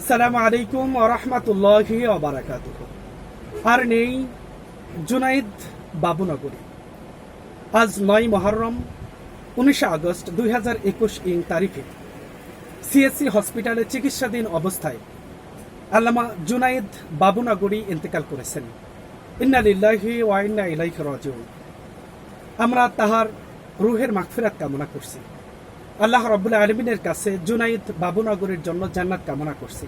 আসসালামু আলাইকুম ওরহমতুল্লাহি ওবারাকাত আর নেই জুনাইদ বাবুনগরী। আজ নয় মহরম, উনিশে আগস্ট দুই হাজার একুশ ইং তারিখে সিএসসি হসপিটালে চিকিৎসাধীন অবস্থায় আল্লামা জুনাইদ বাবুনগরী ইন্তেকাল করেছেন। ইন্না লিল্লাহি ওয়া ইন্না ইলাইহি রাজিউন। আমরা তাহার রুহের মাগফিরাত কামনা করছি। আল্লাহ রব্বুল আলমিনের কাছে জুনাইদ বাবুনগরীর জন্য জান্নাত কামনা করছি।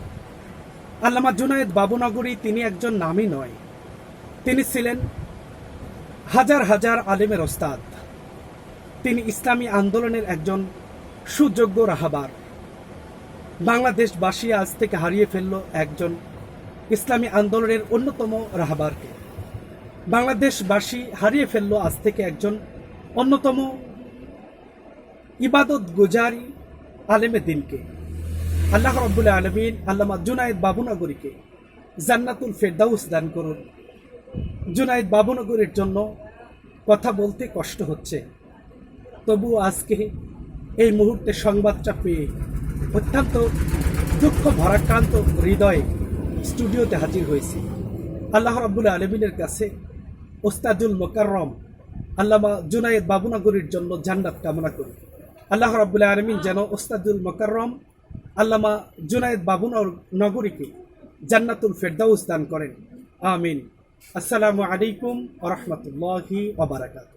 আল্লামা জুনাইদ বাবুনগরী তিনি একজন নামই নয়। তিনি ছিলেন হাজার হাজার আলেমের ওস্তাদ। তিনি ইসলামী আন্দোলনের একজন সুযোগ্য রাহাবার। বাংলাদেশবাসী আজ থেকে হারিয়ে ফেলল একজন ইসলামী আন্দোলনের অন্যতম রাহাবারকে। বাংলাদেশবাসী হারিয়ে ফেলল আজ থেকে একজন অন্যতম ইবাদত গুজারি আলেমে দিনকে। আল্লাহ রব্বুল আলমিন আল্লামা জুনায়দ বাবুনগরীকে জান্নাতুল ফেরদাউস দান করুন। জুনায়দ বাবুনগরীর জন্য কথা বলতে কষ্ট হচ্ছে। তবু আজকে এই মুহূর্তে সংবাদটা পেয়ে অত্যন্ত দুঃখ ভরাক্রান্ত হৃদয়ে স্টুডিওতে হাজির হয়েছি। আল্লাহ রাব্বুল আলমিনের কাছে ওস্তাদুল মোকাররম আল্লামা জুনায়েদ বাবুনগরীর জন্য জান্নাত কামনা করি। আল্লাহ রাব্বুল আলমিন যেন ওস্তাদুল মকরম আল্লামা জুনায়দ বাবুন নগরীকে জান্নাতুল ফেরদাউস দান করেন। আমিন। আসসালামু আলাইকুম রহমতুল্লাহি ওবরাকাত